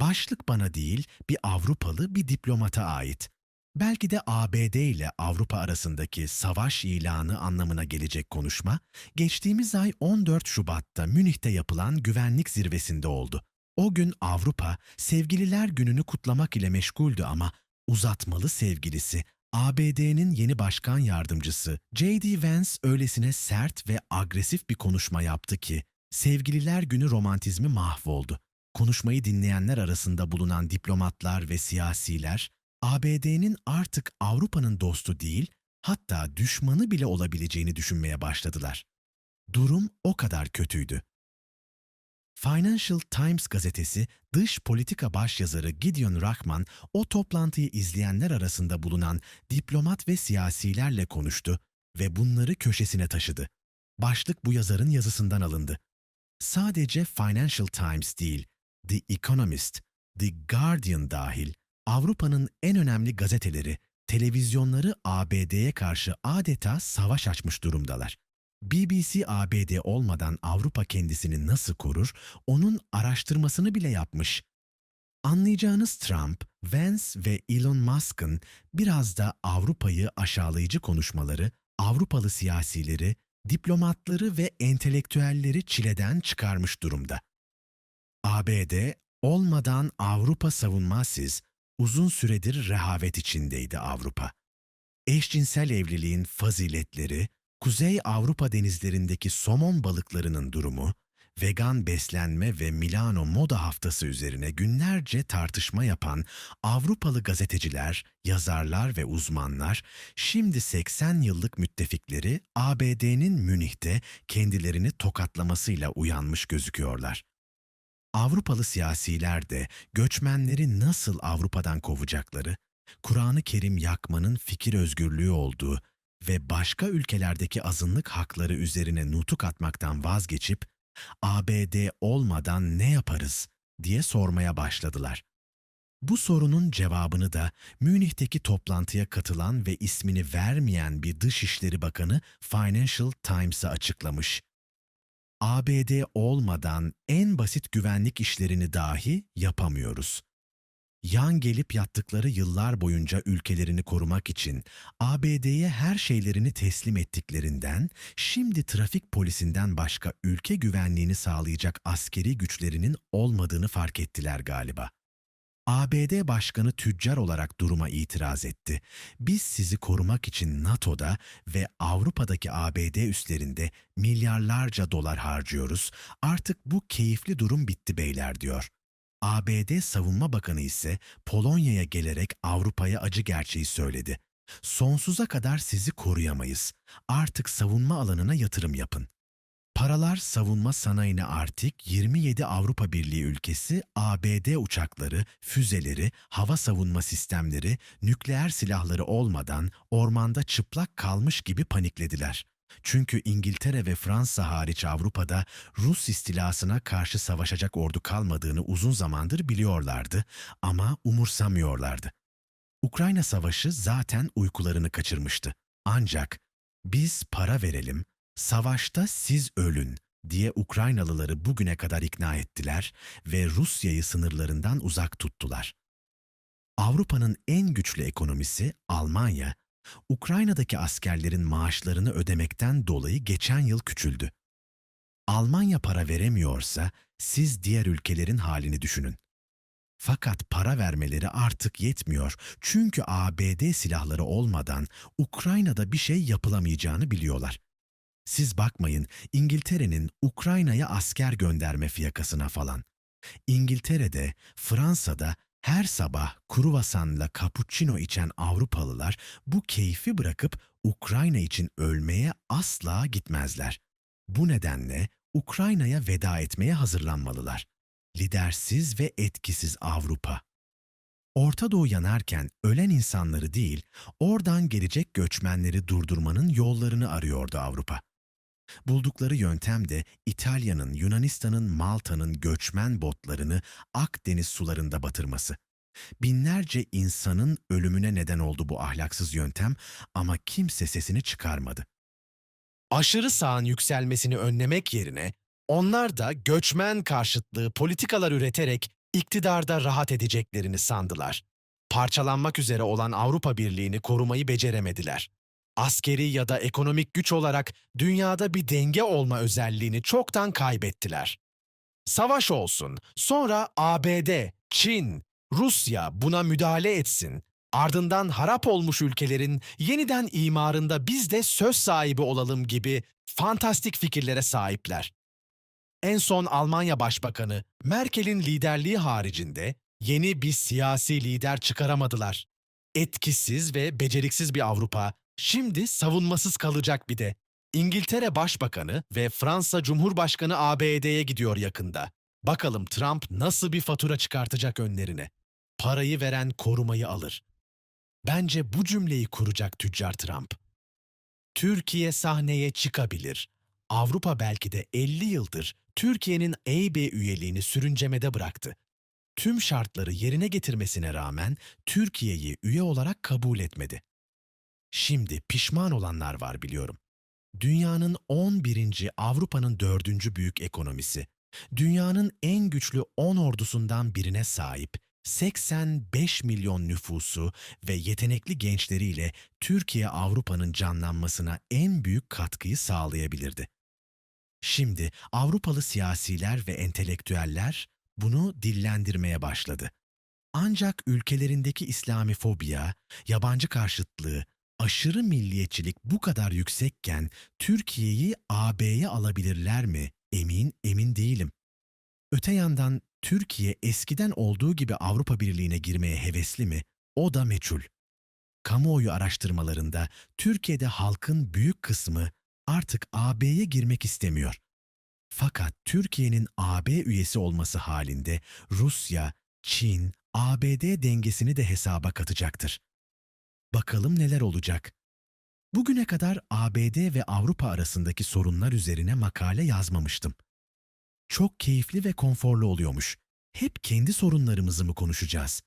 Başlık bana değil, bir Avrupalı bir diplomata ait. Belki de ABD ile Avrupa arasındaki savaş ilanı anlamına gelecek konuşma, geçtiğimiz ay 14 Şubat'ta Münih'te yapılan güvenlik zirvesinde oldu. O gün Avrupa, Sevgililer Günü'nü kutlamak ile meşguldü ama uzatmalı sevgilisi, ABD'nin yeni başkan yardımcısı J.D. Vance öylesine sert ve agresif bir konuşma yaptı ki, Sevgililer Günü romantizmi mahvoldu. Konuşmayı dinleyenler arasında bulunan diplomatlar ve siyasiler, ABD'nin artık Avrupa'nın dostu değil, hatta düşmanı bile olabileceğini düşünmeye başladılar. Durum o kadar kötüydü. Financial Times gazetesi dış politika başyazarı Gideon Rachman o toplantıyı izleyenler arasında bulunan diplomat ve siyasilerle konuştu ve bunları köşesine taşıdı. Başlık bu yazarın yazısından alındı. Sadece Financial Times değil, The Economist, The Guardian dahil Avrupa'nın en önemli gazeteleri, televizyonları ABD'ye karşı adeta savaş açmış durumdalar. BBC ABD olmadan Avrupa kendisini nasıl korur, onun araştırmasını bile yapmış. Anlayacağınız Trump, Vance ve Elon Musk'ın biraz da Avrupa'yı aşağılayıcı konuşmaları, Avrupalı siyasileri, diplomatları ve entelektüelleri çileden çıkarmış durumda. ABD olmadan Avrupa savunmasız, uzun süredir rehavet içindeydi Avrupa. Eşcinsel evliliğin faziletleri, Kuzey Avrupa denizlerindeki somon balıklarının durumu, vegan beslenme ve Milano Moda Haftası üzerine günlerce tartışma yapan Avrupalı gazeteciler, yazarlar ve uzmanlar, şimdi 80 yıllık müttefikleri ABD'nin Münih'te kendilerini tokatlamasıyla uyanmış gözüküyorlar. Avrupalı siyasiler de göçmenleri nasıl Avrupa'dan kovacakları, Kur'an-ı Kerim yakmanın fikir özgürlüğü olduğu ve başka ülkelerdeki azınlık hakları üzerine nutuk atmaktan vazgeçip ABD olmadan ne yaparız diye sormaya başladılar. Bu sorunun cevabını da Münih'teki toplantıya katılan ve ismini vermeyen bir Dışişleri Bakanı Financial Times'a açıklamış. ABD olmadan en basit güvenlik işlerini dahi yapamıyoruz. Yan gelip yattıkları yıllar boyunca ülkelerini korumak için ABD'ye her şeylerini teslim ettiklerinden, şimdi trafik polisinden başka ülke güvenliğini sağlayacak askeri güçlerinin olmadığını fark ettiler galiba. ABD Başkanı tüccar olarak duruma itiraz etti. Biz sizi korumak için NATO'da ve Avrupa'daki ABD üslerinde milyarlarca dolar harcıyoruz. Artık bu keyifli durum bitti beyler diyor. ABD Savunma Bakanı ise Polonya'ya gelerek Avrupa'ya acı gerçeği söyledi. Sonsuza kadar sizi koruyamayız. Artık savunma alanına yatırım yapın. Paralar savunma sanayine artık 27 Avrupa Birliği ülkesi ABD uçakları, füzeleri, hava savunma sistemleri, nükleer silahları olmadan ormanda çıplak kalmış gibi paniklediler. Çünkü İngiltere ve Fransa hariç Avrupa'da Rus istilasına karşı savaşacak ordu kalmadığını uzun zamandır biliyorlardı ama umursamıyorlardı. Ukrayna Savaşı zaten uykularını kaçırmıştı. Ancak biz para verelim, savaşta siz ölün diye Ukraynalıları bugüne kadar ikna ettiler ve Rusya'yı sınırlarından uzak tuttular. Avrupa'nın en güçlü ekonomisi Almanya, Ukrayna'daki askerlerin maaşlarını ödemekten dolayı geçen yıl küçüldü. Almanya para veremiyorsa siz diğer ülkelerin halini düşünün. Fakat para vermeleri artık yetmiyor çünkü ABD silahları olmadan Ukrayna'da bir şey yapılamayacağını biliyorlar. Siz bakmayın İngiltere'nin Ukrayna'ya asker gönderme fiyakasına falan. İngiltere'de, Fransa'da her sabah kruvasanla cappuccino içen Avrupalılar bu keyfi bırakıp Ukrayna için ölmeye asla gitmezler. Bu nedenle Ukrayna'ya veda etmeye hazırlanmalılar. Lidersiz ve etkisiz Avrupa. Orta Doğu yanarken ölen insanları değil, oradan gelecek göçmenleri durdurmanın yollarını arıyordu Avrupa. Buldukları yöntem de İtalya'nın, Yunanistan'ın, Malta'nın göçmen botlarını Akdeniz sularında batırması. Binlerce insanın ölümüne neden oldu bu ahlaksız yöntem ama kimse sesini çıkarmadı. aşırı sağın yükselmesini önlemek yerine onlar da göçmen karşıtlığı politikalar üreterek iktidarda rahat edeceklerini sandılar. Parçalanmak üzere olan Avrupa Birliği'ni korumayı beceremediler. Askeri ya da ekonomik güç olarak dünyada bir denge olma özelliğini çoktan kaybettiler. Savaş olsun, sonra ABD, Çin, Rusya buna müdahale etsin. Ardından harap olmuş ülkelerin yeniden imarında biz de söz sahibi olalım gibi fantastik fikirlere sahipler. En son Almanya Başbakanı Merkel'in liderliği haricinde yeni bir siyasi lider çıkaramadılar. Etkisiz ve beceriksiz bir Avrupa şimdi savunmasız kalacak bir de. İngiltere Başbakanı ve Fransa Cumhurbaşkanı ABD'ye gidiyor yakında. Bakalım Trump nasıl bir fatura çıkartacak önlerine. Parayı veren korumayı alır. Bence bu cümleyi kuracak tüccar Trump. Türkiye sahneye çıkabilir. Avrupa belki de 50 yıldır Türkiye'nin EYB üyeliğini sürüncemede bıraktı. Tüm şartları yerine getirmesine rağmen Türkiye'yi üye olarak kabul etmedi. Şimdi pişman olanlar var biliyorum. Dünyanın 11. Avrupa'nın 4. büyük ekonomisi, dünyanın en güçlü 10 ordusundan birine sahip, 85 milyon nüfusu ve yetenekli gençleriyle Türkiye Avrupa'nın canlanmasına en büyük katkıyı sağlayabilirdi. Şimdi Avrupalı siyasiler ve entelektüeller bunu dillendirmeye başladı. Ancak ülkelerindeki İslamifobiya, yabancı karşıtlığı, aşırı milliyetçilik bu kadar yüksekken Türkiye'yi AB'ye alabilirler mi? Emin, emin değilim. Öte yandan Türkiye eskiden olduğu gibi Avrupa Birliği'ne girmeye hevesli mi? O da meçhul. Kamuoyu araştırmalarında Türkiye'de halkın büyük kısmı artık AB'ye girmek istemiyor. Fakat Türkiye'nin AB üyesi olması halinde Rusya, Çin, ABD dengesini de hesaba katacaktır. Bakalım neler olacak. Bugüne kadar ABD ve Avrupa arasındaki sorunlar üzerine makale yazmamıştım. Çok keyifli ve konforlu oluyormuş. Hep kendi sorunlarımızı mı konuşacağız?